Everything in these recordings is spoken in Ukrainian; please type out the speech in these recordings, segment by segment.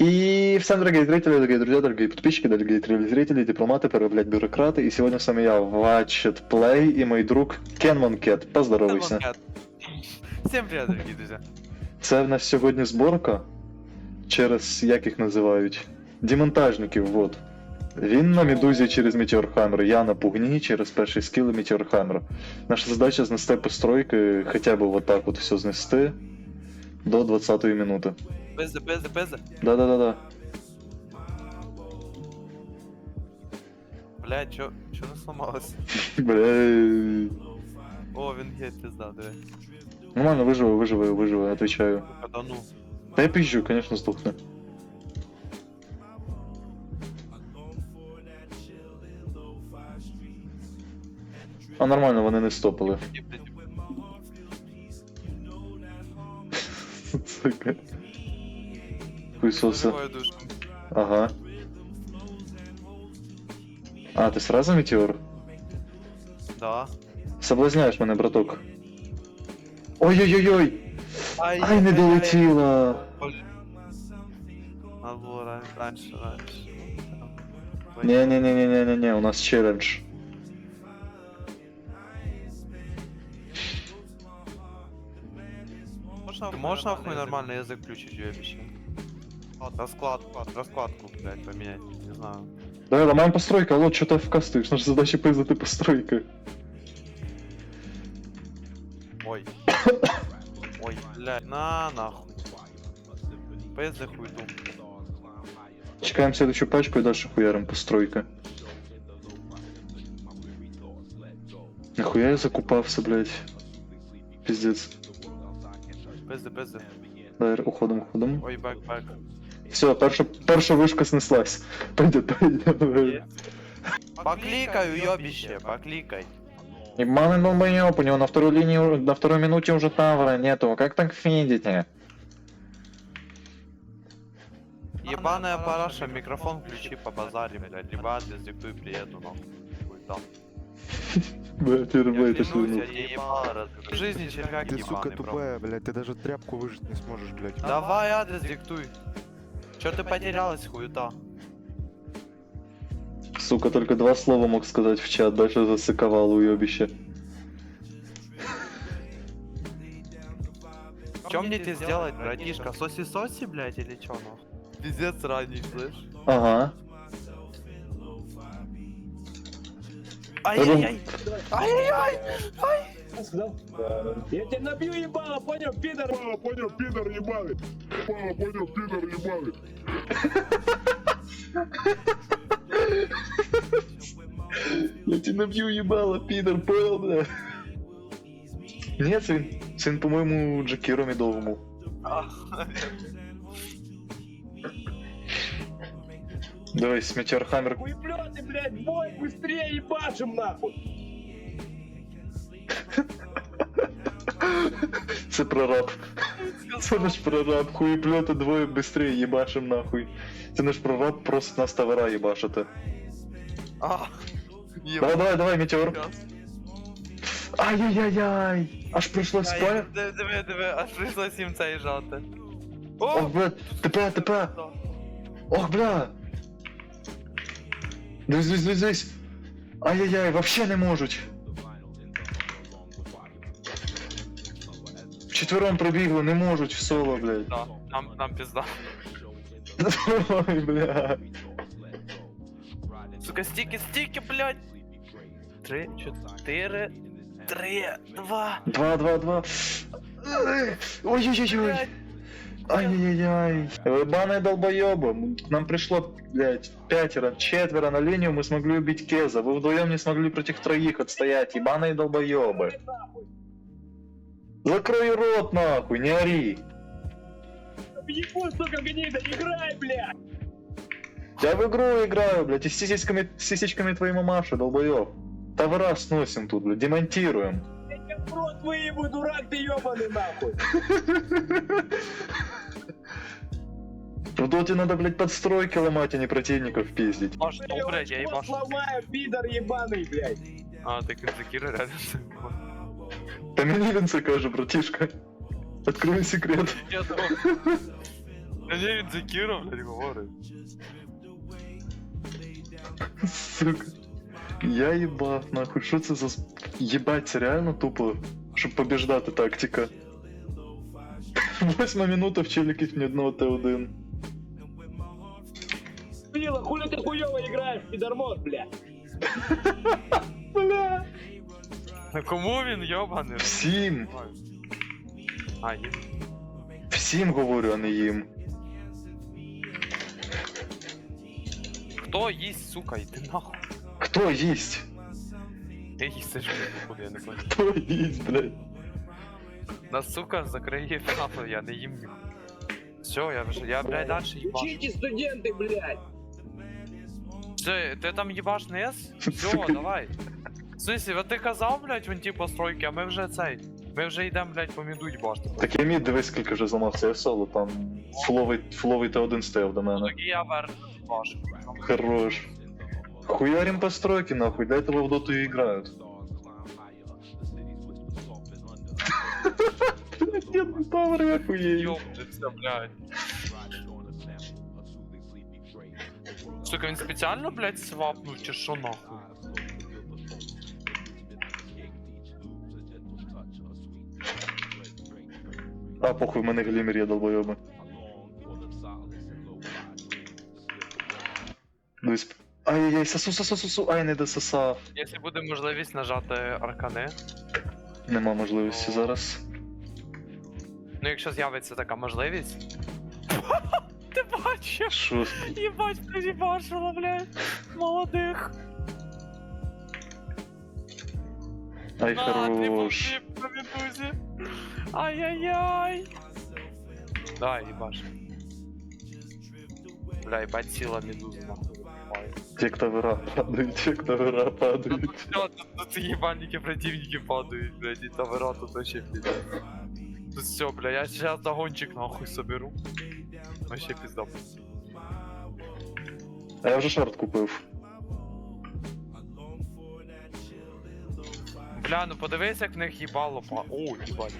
И всем, дорогие зрители, дорогие друзья, дорогие подписчики, дорогие телезрители, дипломаты, переблять бюрократы. И сегодня с вами я, Вачет Плей, и мой друг Кен Монкет. Поздоровайся. Всем привет, дорогие друзья. Це в нас сьогодні зборка через, як їх називають, демонтажників, вот. Він на медузі через Метеорхаммер, я на пугні через перший скіл Метеорхаммер. Наша задача знести постройки, хоча б вот так от все знести до 20-ї минути. Пизда, пизда, пизда. Да-да-да-да. Блядь, чо, чо не сломалось? Бля. О, він є, пизда, диви. Нормально, виживе, виживе, виживе, отвечаю. А да ну. Та я пизжу, конечно, сдохну. А нормально, вони не стопили. Сука. Хуйсоса. Виживаю душу. Ага. А, ти сразу метеор? Да. Соблазняєш мене, браток. Ой-ой-ой-ой! Ай, Ай, не долетіла! Надо було ран- раніше, раніше. Не-не-не-не-не-не, у нас челлендж. Можна, можна хуй нормально язык включить, я обещаю. Расклад, раскладку, блядь, поменять, не знаю. Да, ломаем постройка, алло, что ты вкастываешь? Наша задача пиздати постройка. Ой. Ой, блядь, на нахуй. Пизда хуйду. Чекаем следующую пачку и дальше хуярим постройка. Нахуя я закупався, блядь? Пиздец. Пизда, пизда. Давай, уходом, уходом. Ой, бэк, бэк. Все, перша, перша вишка снеслась. Пойдет, пойдет. Покликай, уебище, покликай. Ебаный долбоёб, у него на второй линии, на второй минуте уже тавра нету. Как так видите? Ебаная параша, микрофон включи по базаре, блядь. Либо адрес диктуй, приеду, нахуй. Хуй там. Бля, ты Я это клянусь, я. В жизни червяк Ты, сука, ебаный, бро. тупая, блядь, ты даже тряпку выжить не сможешь, блядь. Давай адрес диктуй. Чё ты потерялась, хуета? Сука, только два слова мог сказать в чат, дальше засыковал уебище. Чё мне тебе сделать, братишка? Соси-соси, блядь, или чё, нахуй? Пиздец ранний, слышь? Ага. Ай-яй-яй! Ай-яй-яй! сказал? Я тебя набью ебало, понял, пидор? Понял, понял, пидор ебаный. Понял, понял, пидор ебаный. Я тебе набью ебало, пидор, понял, бля? Нет, сын, сын, по-моему, Джекіро Медовому. Давай, Сметерхаммер. Хуеплеты, блядь, бой, быстрее ебашим нахуй! Це прораб. Це наш прораб. Хуєплети двоє быстрее їбашим нахуй. Це наш прораб просто нас товара їбашити. А, Давай, давай, давай, метеор. Ай-яй-яй-яй! Аж прийшлось спа. Диви, диви, диви, аж прийшлось їм це їжати. Ох, бля, ТП, ТП! Ох, бля! Дивись, дивись, дивись, дивись! Ай-яй-яй, вообще не можуть! Вчетвером пробігли, не можуть в соло, блядь. Да, нам, нам пизда. Ой, бля. Сука, стики, стики, блядь. Три, чотири, три, два. Два, два, два. Ой-ой-ой-ой. Блядь. Ай-яй-яй. Ебаные долбоебы. Нам пришло, блядь, пятеро, четверо на линию, мы смогли убить Кеза. Вы вдвоем не смогли против троих отстоять. Ебаные долбоебы. Закрой рот, нахуй, не ори. Ебу, сука, гнида, играй, блядь! Я в игру играю, блядь, и с сисечками, с сисечками твоей мамаши, долбоеб. Товара сносим тут, блядь, демонтируем. Я тебя в рот выебу, дурак ты ебаный нахуй! В доте надо, блядь, подстройки ломать, а не противников пиздить. Что, Я блядь, я его ебашу. сломаю, пидор ебаный, блядь! А, так это Кира рядом. Та мені він це каже, братішка. Открой секрет. Я думал, Та ні, він за Кіром, блядь, говорить. Сука. Я їбав, нахуй, що це за сп- Єбать, це реально тупо, щоб побіждати тактика. Восьма минута в челіків ні одного Т1. Пила, хули ты хуёво играешь, пидормот, блядь? Бля. Кому він йобаний? Всім, А, є. всім говорю, а не їм. Хто їсть, сука, йди нахуй. Хто їсть? Я їсти ж я не понял. Хто їсть, блядь? Нас, сука, закриє нахуй, я не їм. Все, я вже, я, блядь, дальше їбаш. Учите, студенты, блядь! Все, ти там їбаш низ? Все, Сука. давай. Смысле, от ти казав, блядь, вон ті постройки, а ми вже цей. Ми вже йдемо, блядь, по міду. Так я мід дивись, скільки вже зламався, я соло, там фуловий, фуловий Т1 стояв до мене. Тоді я верх їбаш. Хорош. Хуярим постройки, нахуй, для этого в доту и играют. Нет, ну я хуею. Йобнеться, блядь. Сука, він спеціально, блядь, свапнув, чи що нахуй? А, похуй, в мене глімер є, долбойоби. Дивись. Ай-яй-яй, сосу, сосу, сосу, ай, не дососав. Якщо буде можливість нажати аркани, Нема можливості зараз. ну якщо з'явиться така можливість. Ти бачив? Що? Єбать, прибачила, блядь. Молодих. Ай, На, ти Ай-яй-яй. Да, їбаш. Бля, їбать ціла медуза нахуй. Те, кто вера падают, те, кто вера Ну падают. тут всё, тут, тут ебальники противники падают, блядь, и товара тут вообще пиздец. Тут все, бля, я сейчас догончик нахуй соберу. Вообще пизда. А я вже шорт купив. Бля, ну подивись, як в них їбало па. О, їбать.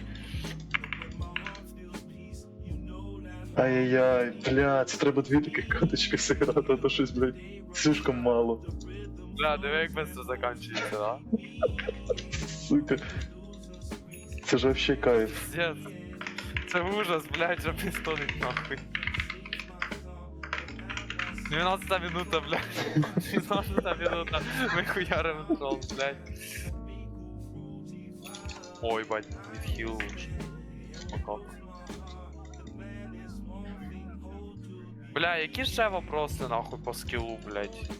Ай-яй-яй, блядь, треба дві таких каточки зіграти, а то щось, блядь, слишком мало. Бля, диви, як быстро заканчується, да? Сука. Це ж вообще кайф. Пиздец. Це ужас, блядь, що пістолить нахуй. 12 минута, блядь. 12 минута. Ми хуярим трол, блядь. Ой, бать, відхил. Пока. Бля, які ще вопроси нахуй по скілу, блядь?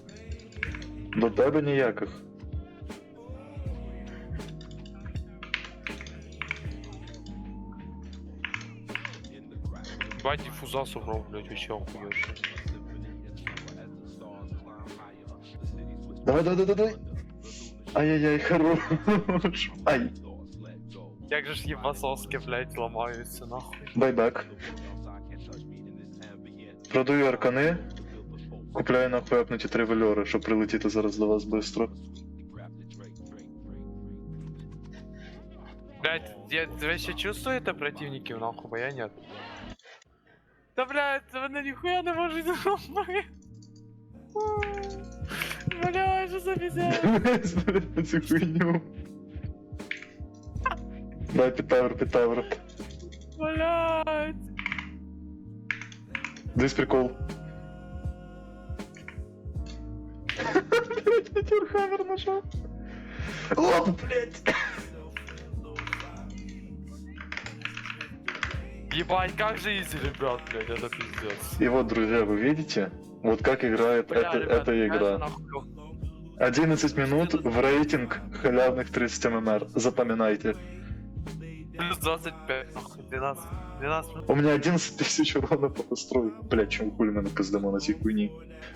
До тебе ніяких. Бать, диффуза собрал, блядь, вообще охуешь. Давай, давай, давай, давай. Ай-яй-яй, хорош. Ай, Як же ж єбасоски, блядь, ламаються, нахуй. байбек. Продаю аркани. Купляю нахуй апнуті три вельори, щоб прилетіти зараз до вас швидко. Блять, я, вы еще чувствуете противники нахуй, бо я нет. Да блять, вони нихуя не можуть зробити. Бля, що за? Блядь, цю хуйню. Дай питавр, питавр. Блять. Дивись прикол. Блять, Петерхаммер нажал. Оп, блять. Ебать, как же изи, ребят, блять, это пиздец. И вот, друзья, вы видите? Вот как играет Бля, это, ребят, эта игра. нахуй. 11 минут в рейтинг халявных 30 ММР. Запоминайте. Плюс 25, нахуй, 12, 12 минут. У меня 11 тысяч урона по постройкам. Блять, чому хуй мене пиздимо на цій хуйні?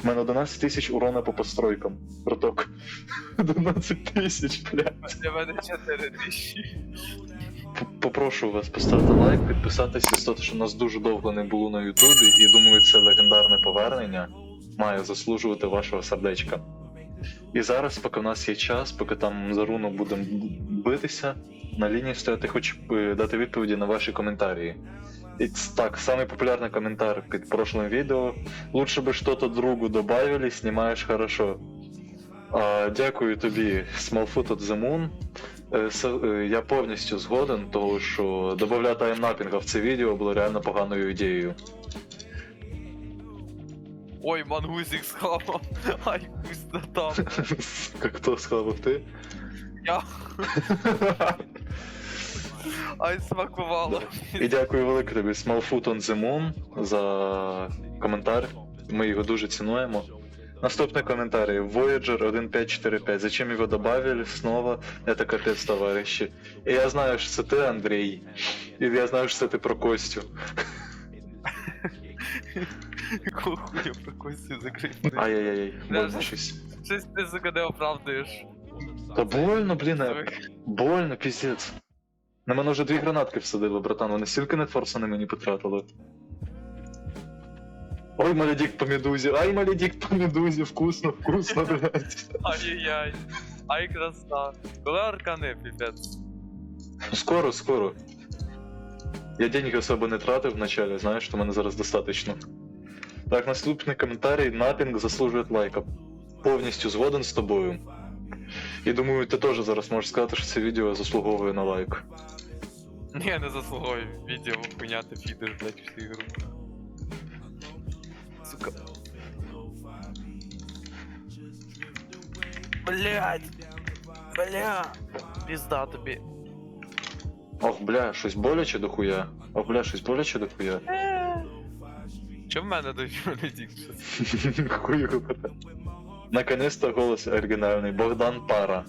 У мене 11 тисяч урона по постройкам. Браток. 11 тисяч, блядь. Для мене 4 тисячі. П- Попрошу вас поставити лайк, підписатися того, що нас дуже довго не було на Ютубі, і думаю, це легендарне повернення має заслужувати вашого сердечка. І зараз, поки в нас є час, поки там за руну будемо битися, на лінії стояти, хочу б е, дати відповіді на ваші коментарі. І ц- так, самый популярный комментарий под прошлым видео. Лучше бы что-то другу добавили, снимаешь хорошо. А, дякую тобі, Smallfoot от the Moon. Е, с- е, Я повністю згоден, тому що додавати таймнапінга в це відео було реально поганою ідеєю. Ой, мангусик схавав. Ай, пусть там. Як хто схавав ти? Я. Ай, смакувало. І дякую велике тобі Smallfoot on the Moon за коментар. Ми його дуже цінуємо. Наступний коментарій. Voyager 1545. Зачем его добавили снова? Это капец, товарищи. І я знаю, що це ти, Андрій. І я знаю, що це ти про Костю. Якого хуя про Костю закрив? Ай-яй-яй, ж- щось. Щось ти, сука, не оправдуєш. Та больно, блін, больно, піздець. На мене вже дві гранатки всадили, братан, вони стільки нетфорса на мені потратили. Ой, малядік по медузі, ай, малядік по медузі, вкусно, вкусно, блядь. Ай-яй-яй. Ай, краса. Коли аркани, піпець. Скоро, скоро. Я денег особо не тратив вначале, знаєш, що мене зараз достаточно. Так, наступний коментарій. Напінг заслужує лайка. Повністю згоден з тобою. І думаю, ти теж зараз можеш сказати, що це відео заслуговує на лайк. Ні, не заслуговую відео хуйня ти фідиш, блядь, всю ігру. Сука. Блядь. Бля. Пізда тобі. Ох, бля, щось боляче дохуя. Ох, бля, щось боляче дохуя. Чому в мене до мене дік щось? Хуй говоря. Наконец-то голос оригінальний. Богдан Пара.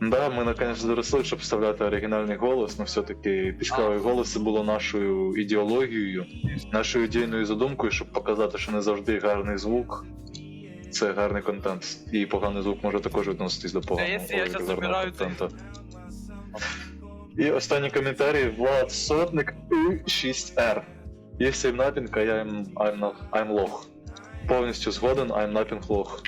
Да, ми наконец доросли, щоб вставляти оригінальний голос, але все-таки пісковий голос було нашою ідеологією, нашою ідейною задумкою, щоб показати, що не завжди гарний звук. Це гарний контент. І поганий звук може також відноситись до поганого гарного контенту. І останній коментарій Влад Сотник І6R. Є сеймнапінг, а я I'm, I'm, not, I'm лох. Повністю згоден, I'm напінг лох.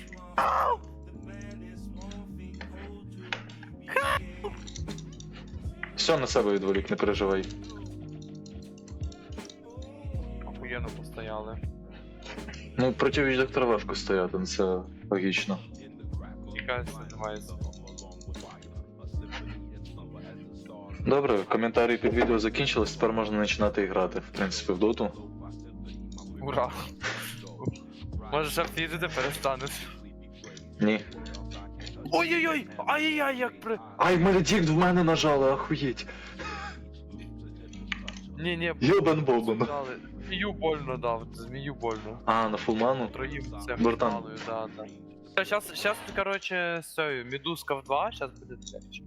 Все на себе відволік, не переживай. Охуєнно постояли. Ну, проти віч доктора важко стояти, це логічно. Добре, коментарі під відео закінчились, тепер можна починати грати, в принципі, в доту. Ура. Може ще фідити перестанеш. Ні. Ой-ой-ой! Ай-яй-яй, як при. Ай, Маледікт в мене нажали, ахуєть. Ні, ні, Йобан бобан. дали. Змію больно дав, змію больно. А, на фулману? Троїм це Братан. фіналою, да, да. Сейчас, сейчас, короче, с цією, медузка в 2, сейчас буде третя.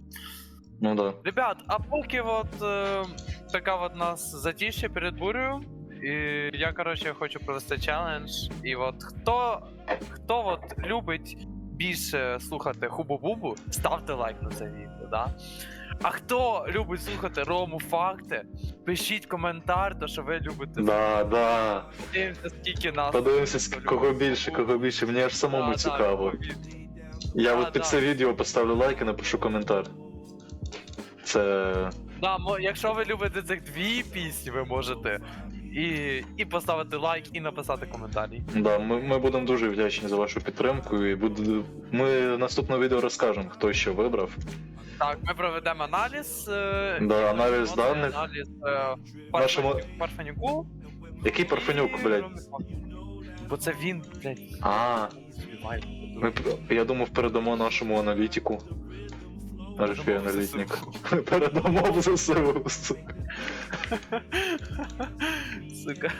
Ну да. Ребят, а поки вот е, така вот нас затишье перед бурею, і я, короче, хочу провести челендж. І от хто, хто от любить більше слухати хубу-бубу, ставте лайк на це відео, да? А хто любить слухати Рому факти, пишіть коментар, то що ви любите Да, да. Подивимося, скільки нас. Подивимося, кого більше, кого більше. Мені аж самому Да, да, цікаво. більше. Я Да, от під да. це відео поставлю лайк і напишу коментар. Це. Да, якщо ви любите цих дві пісні, ви можете і, і поставити лайк, і написати коментарі. Да, ми, ми будемо дуже вдячні за вашу підтримку. І буде... ми в наступному відео розкажемо, хто що вибрав. Так, ми проведемо аналіз. е, Да, аналіз даних. Аналіз е, Нашому- Парфенюку. Який парфенюк, і блядь? Бо це він, блядь, А, ми, я думав, передамо нашому аналітику. Наш аналітник. Передамо в ЗСУ. сука. Сука.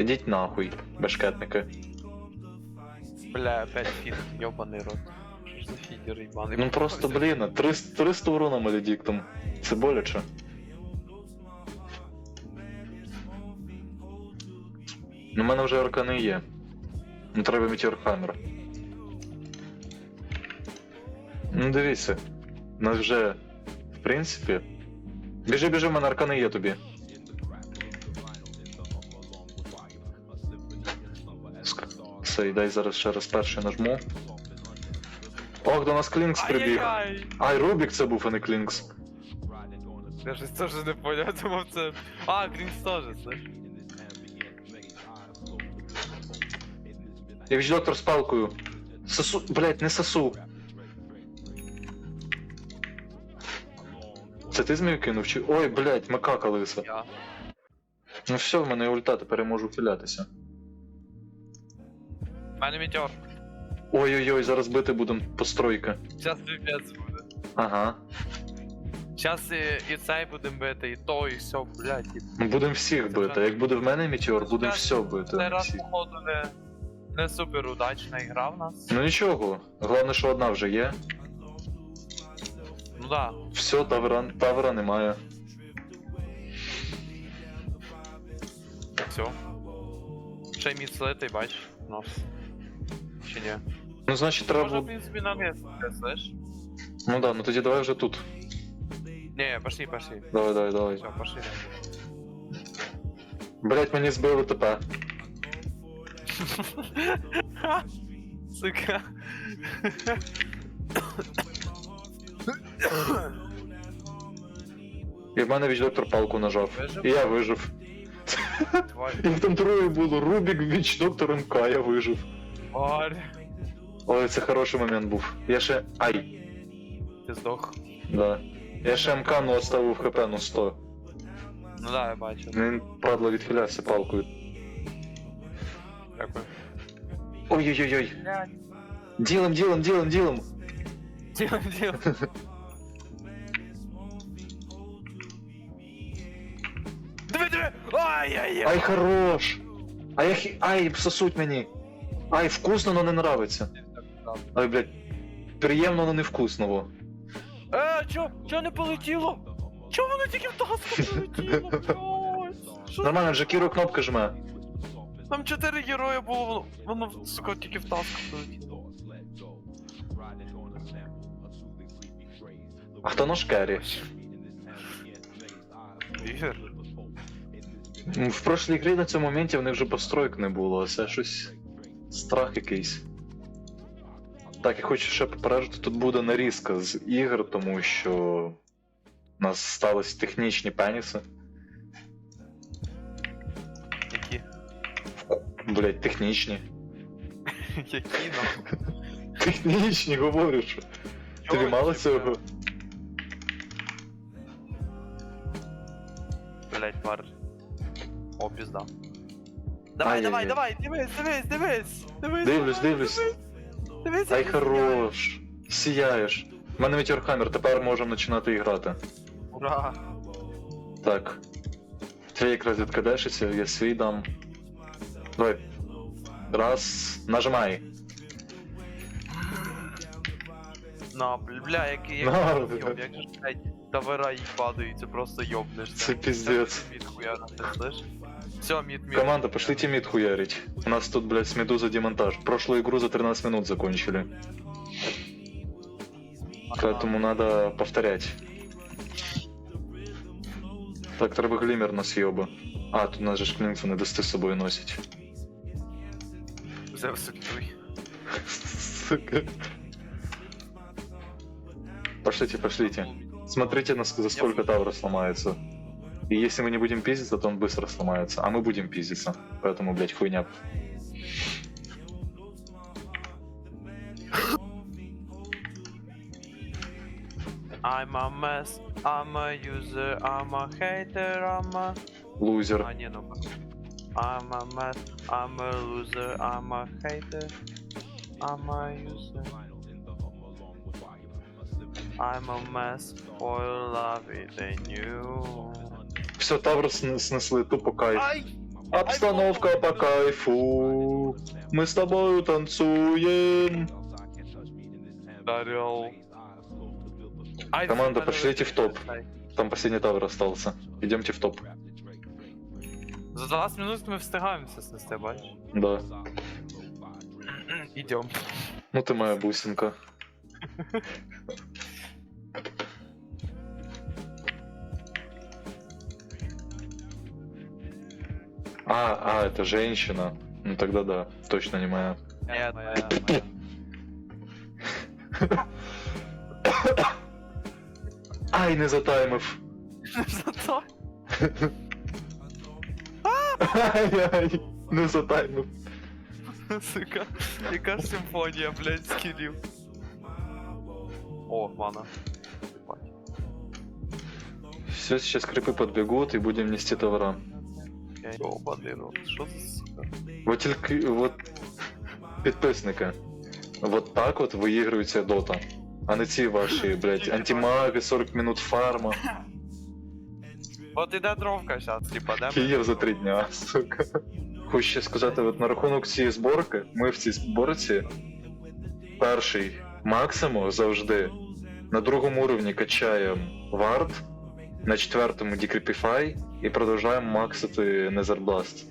Ідіть нахуй, бешкетники. Бля, опять фід, йобаний рот. Що ж за фідер їбаний? Ну просто, блін, 300, 300 урона маледіктом. Це боляче. Ну, в мене вже аркани є. Ну треба Метеорхаммер. Ну дивіться. У нас вже, в принципі. Біжи, біжи, в мене аркани є тобі. Все, дай зараз ще раз перший нажму. Ох, до нас Клінкс прибіг. Ай-яй-яй! Ай, Рубік це був, а не Клінкс. Я щось теж не поняв, думав це. А, Грінс теж, знаєш. Я віч доктор з палкою. Сосу, блять, не сосу. Це ти змію кинув чи. Ой, блять, макака лиса. Я. Ну все, в мене ульта, тепер я можу хилятися. У мене метеор. Ой-ой-ой, зараз бити будем постройка. Зараз піпець буде. Ага. Зараз і, і цей будемо бити, і то, і все, блядь. І... Ми будемо всіх бити. Як буде в мене метеор, будемо все бити. Цей раз, всіх. походу, не, не супер удачна ігра в нас. Ну нічого. Головне, що одна вже є. Ну да. Все, тавра, тавра немає. Все. Ще й міц летий, бач, нос. Чи ні? Ну, значить, треба. Може, в бу- принципі, на місце, слышь? Ну да, ну тоді давай вже тут. Не, пошли, пошли. Давай, давай, давай. Все, пошли. Блять, мені збили ТП. Сука. І в мене віч доктор палку нажав. Вижив? І я вижив. Тварь. Їх там троє було. Рубік, віч доктор МК, я вижив. Тварь. Ой, це хороший момент був. Я ще. Ай, Ти здох. да. Я ще МК, ну оставив хп, ну 100. Ну да, я бачу. Він падло відхилявся палкою. Дякую. Ой-ой-ой. Блядь. Ділом, ділом, ділом, ділом. Діло, діло. Диви, диви! Ай-яй-яй! Ай, хорош! А я хі... Ай, сосуть мені. Ай, вкусно, но не нравиться. Ай, блядь. Приємно, но не вкусно, во. Е, чо? Чо не полетіло? Чо воно тільки в таску полетіло, блядь? Що Нормально, Джакіро кнопка жме. Там чотири герої було, воно, воно, сука, тільки в таску полетіло. А хто наш керрі? Ігор. В прошлій грі на цьому моменті в них вже постройк не було, а це щось. Страх якийсь. Так, я хочу ще попереджити, тут буде нарізка з ігр, тому що у нас сталися технічні пеніси. Які? Блять, технічні. Які, ну? Технічні, говорю, що. Тобі мало цього? О, пізда. Давай, Ай-яй-яй. давай, давай, дивись, дивись, дивись. Дивись, Дивлюсь, давай, дивлюсь. Дивись, дивись, Ай як хорош. Сіяєш. У мене Метеорхаммер, тепер можемо починати грати. Ура! Так. Твій якраз відкидешся, я свій дам. Давай. Раз. Нажимай. На, бля, який як На, йоб, бля. як же блядь, тавера їй падають, це просто йобнешся. Це піздець. Мід хуя, ти слышиш? Все, мід, мід. Команда, пошлите мид хуярить. У нас тут, блядь, с медуза демонтаж. Прошлую игру за 13 минут закончили. Поэтому надо повторять. Так, треба глімер на сьоби. А, тут нас же ж клінцу не дасти з собою носить. Зевс, дуй. Сука. Пошлите, пошлите. Смотрите, нас- за сколько Тавра сломается. И если мы не будем пиздиться, то он быстро сломается. А мы будем пиздиться. Поэтому, блядь, хуйня. I'm a mess, I'm a user, I'm a hater, I'm a... Лузер. А, не, ну I'm a mess, I'm a loser, I'm a hater, I'm a user. I'm a mess, for love it and you. Все, Тавр сн- снесли тупо кайф. Ай! Обстановка по кайфу. Мы с тобою танцуем. Дарил. Ай, Команда, пошлите в топ. Там последний Тавр остался. Идемте в топ. За 20 минут ми встигаємося снести, бачиш? Да. Ідем. Ну ты моя бусинка. А, а, это женщина. Ну тогда да, точно не моя. Ні, моя, моя. Ай, не затаймив. Зато. Ай-яй, не затаймив. Сука, яка ж симфонія, блядь, скілів. О, мана. Ебать. Все, сейчас крипы подбегут и будем нести товара. Я йобаний. Що за сука? Вот тільки, вот підписники. Вот так от виігрується дота. А не ці ваші, блядь, антимаги, 40 минут фарма. От іде дровка зараз, типа, ми? Київ за три дня, сука. Хочу ще сказати, от на рахунок цієї зборки, ми в цій зборці перший максимум завжди. На другому уровні качаємо вард, на четвертому Decrepify і продовжуємо максити Netherblast.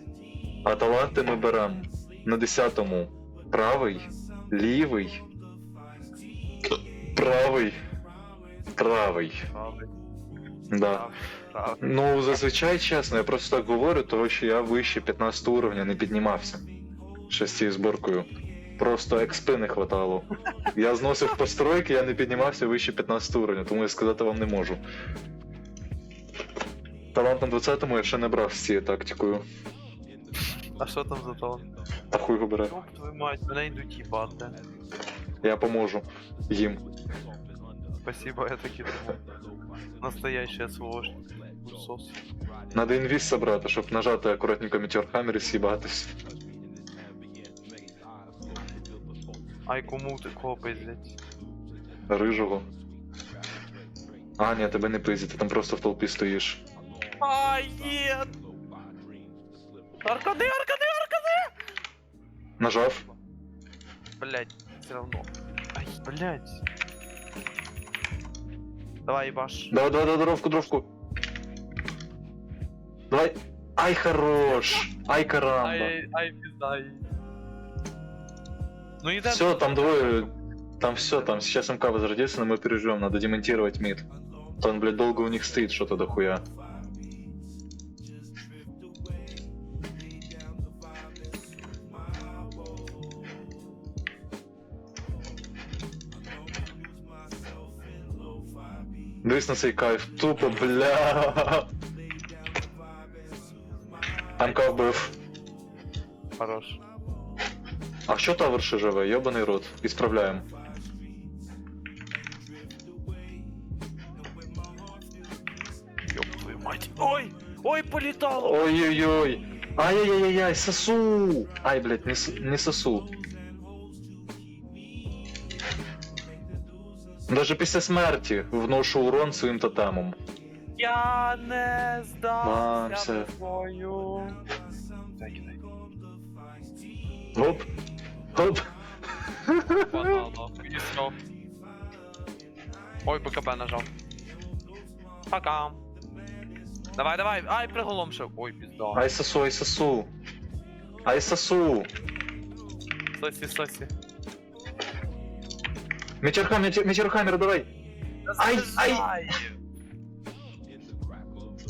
А таланти ми беремо на десятому правий, лівий, правий, правий. Да. Ну, зазвичай чесно, я просто так говорю, тому що я вище 15 уровня не піднімався. Ще з цією зборкою. Просто експи не хватало. Я зносив постройки, я не піднімався вище 15 уровня, тому я сказати вам не можу. Талант на 20-му я ще не брав з цією тактикою. А що там за то? Та хуй його бере. Ёб твою мать, мене йдуть їбати. Я поможу їм. Спасибо, я таки думав. Настоящий СВОшник. Сос. Надо інвіз собрати, щоб нажати акуратненько Meteor і с'їбатись. Ай, кому ти кого пиздять? Рижого. А, ні, тебе не пиздять, ти там просто в толпі стоїш. Ай, нет! Аркады, аркады, аркады! Нажав. Блять, все равно. Ай, блять. Давай, ебаш. Давай, давай, давай, дровку, дровку. Давай. Ай, хорош. Ай, карамба. Ай, ай, пизда. ай. Ну и Все, там двое. Там все, там сейчас МК возродится, но мы переживем, надо демонтировать мид. То он, блядь, долго у них стоит что-то дохуя. Дивись на цей кайф. Тупо, бля. МК вбив. Хорош. А що тавер ще живе? Йобаний рот. Ісправляємо. Ёб твою мать. Ой! Ой, полетало! Ой-ой-ой. Ай-яй-яй-яй, сосу. Ай, блядь, не, с- не сосу. Даже після смерті вношу урон своїм тотемом. Я не здався. Дай. Гоп. Гоп. Ой, БКБ нажав. Пока. Давай, давай, ай, приголомшив. Ой, пізда. Ай сосу, ай сосу. Ай сосу. Сосі, сосі. Метерхаммер, метерхаммер, давай. Ай, ай.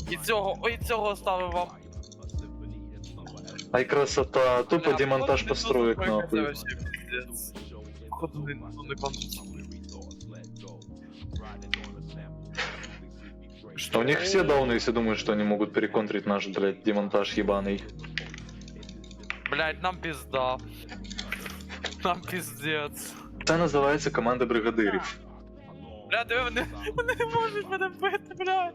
І цього, ой, цього оставив вам. Ай красота. Тупо Бля, демонтаж построек нахуй. Походу, не, ну, кончится. Что у них все дауны, если думают, что они могут переконтрить наш, блядь, демонтаж ебаный. Блять, нам пизда. Нам пиздец. Це називається команда бригадирів. Бля, диви, вони, вони не можуть мене бити, блядь.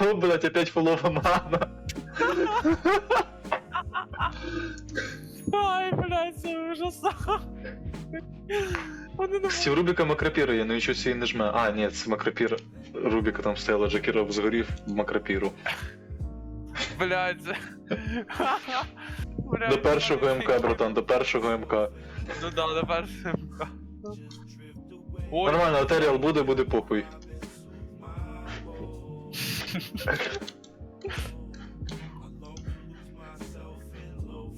О, блядь, опять фулова мана. Ай, блядь, це ужасно. Вони не Кстати, у Рубіка макропіра є, ну нічого сі не жме. А, ні, це макропір. Рубіка там стояла, Джекіра згорів в макропіру. Блядь. Блядь, До першого. МК, братан, до першого МК. Ну да, до першого МК. Ой, Нормально, атеріал буде, буде похуй.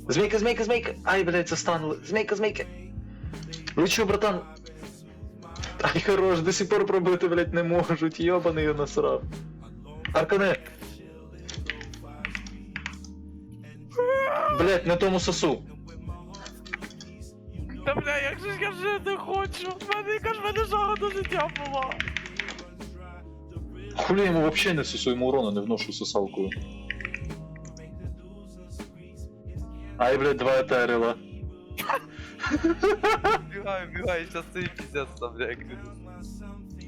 Змейка, змейка, змейка! Ай, блядь, застанули. Змейка, змейка! Ну чё, братан? Ай, хорош, до сих пор пробити, блядь, не можуть, йобаний я насрав. Аркане! Блядь, на тому сосу. Та бля, як же ж я жити хочу? В мене яка ж в мене жага до життя була. Хулі я йому вообще не сосу, йому урона не вношу сосалкою. Ай, блядь, два етерила. Бігаю, бігаю, щас цей піздець там, бля, як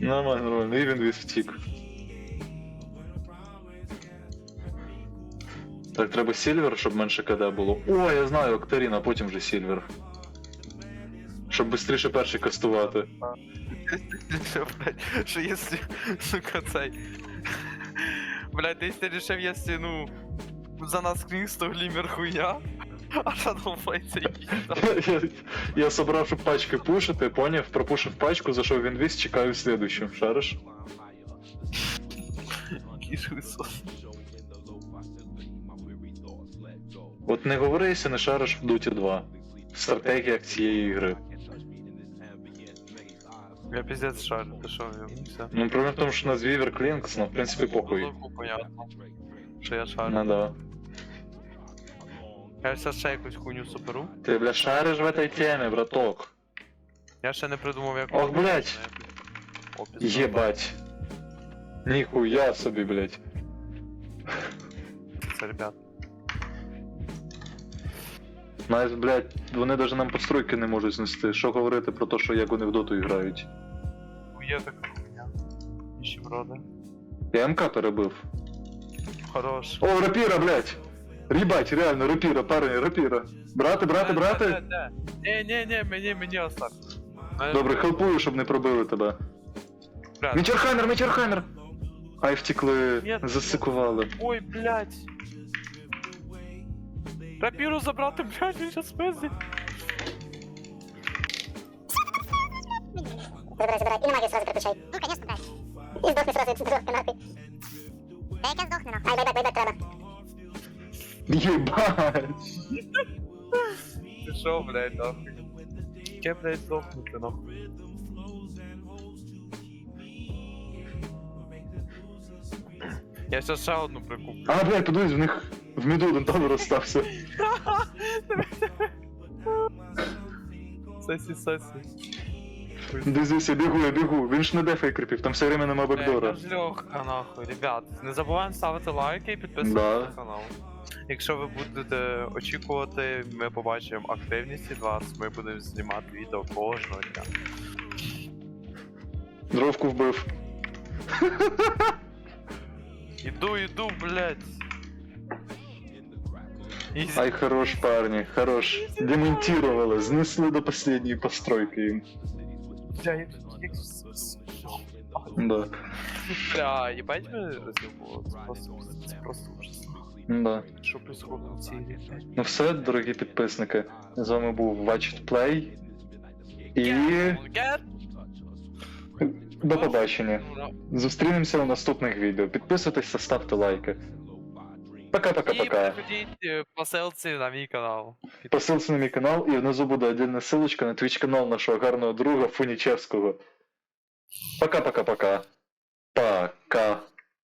Нормально, нормально, і він весь втік. Так, треба сільвер, щоб менше КД було. О, я знаю, Октарін, а потім вже сільвер. Щоб швидше перший кастувати. Що, якщо, сука, цей... Блядь, десь ти рішив, якщо, ну, за нас Крінгс, то глімер хуйня, а Shadowfly це там. Я, собрав, щоб пачки пушити, поняв, пропушив пачку, зайшов в інвіз, чекаю слідущу. Шариш? Який ж. От не говори, якщо не шариш в Дуті 2. Стратегія цієї ігри. Я пиздец шарю, ти що, я все. Ну, проблема в тому, що на Звівер Клінкс, ну, в принципі, похуй. Логіку понятно. Що я шарю. Ну да. Я зараз ще якусь хуйню суперу. Ти, бля, шариш в этой темі, браток. Я ще не придумав, як... Ох, блядь. Єбать. Ніхуя собі, блядь. Це, ребят. Навіть, блядь, вони навіть нам постройки не можуть знести. Що говорити про те, що як вони в доту грають. Є така хуйня. Ніщеброди. Я МК перебив. Хорош. О, рапіра, блядь! Рібать, реально, рапіра, парень, рапіра. Брати, брати, брати. Не, не, не, мені, мені оставь. Мене- Добре, хелпую, щоб не пробили тебе. Блядь. Мічерхаймер, Мічерхаймер! Ай, втекли, Ні. засикували. Ой, блядь. Рапіру забрати, блядь, він щас пиздить. Забирай, забирай. И на магию сразу переключай. Ну, конечно, да. И сдохни сразу, если сдохни нахуй. Да яке здохне нахуй. Ай, байбек, байбек треба. Єбать! Ти що, блядь, нахуй? Яке, блядь, здохнути, нахуй? Я щас ще одну прикуплю. А, блядь, подивись, в них в міду один там розстався. Сесі, сесі. Дивись, я бігу, я бігу. Він ж не дефає кріпів, там все время нема бекдора. Блядь, я ж легка, нахуй, ребят. Не забуваємо ставити лайки і підписуватися Да. на канал. Якщо ви будете очікувати, ми побачимо активність від вас, ми будемо знімати відео кожного дня. Дровку вбив. Іду, іду, блядь. Ай, хорош, парні, хорош. Демонтировали, знесли до последньої постройки їм. Бля, я Да, Бля, розібували. Це просто, це просто ужас. да. Що происходит в цій блядь? Ну все, дорогі підписники. З вами був Watch It Play. І Get! до побачення. Ура. Зустрінемося у наступних відео. Підписуйтесь та ставте лайки. І Пока-пока-пока. приходіть е, по ссылці на мій канал. Посилці на мій канал і внизу буде отдельна ссылочка на твіч канал нашого гарного друга Фунічевського. Пока-пока-пока. Пока.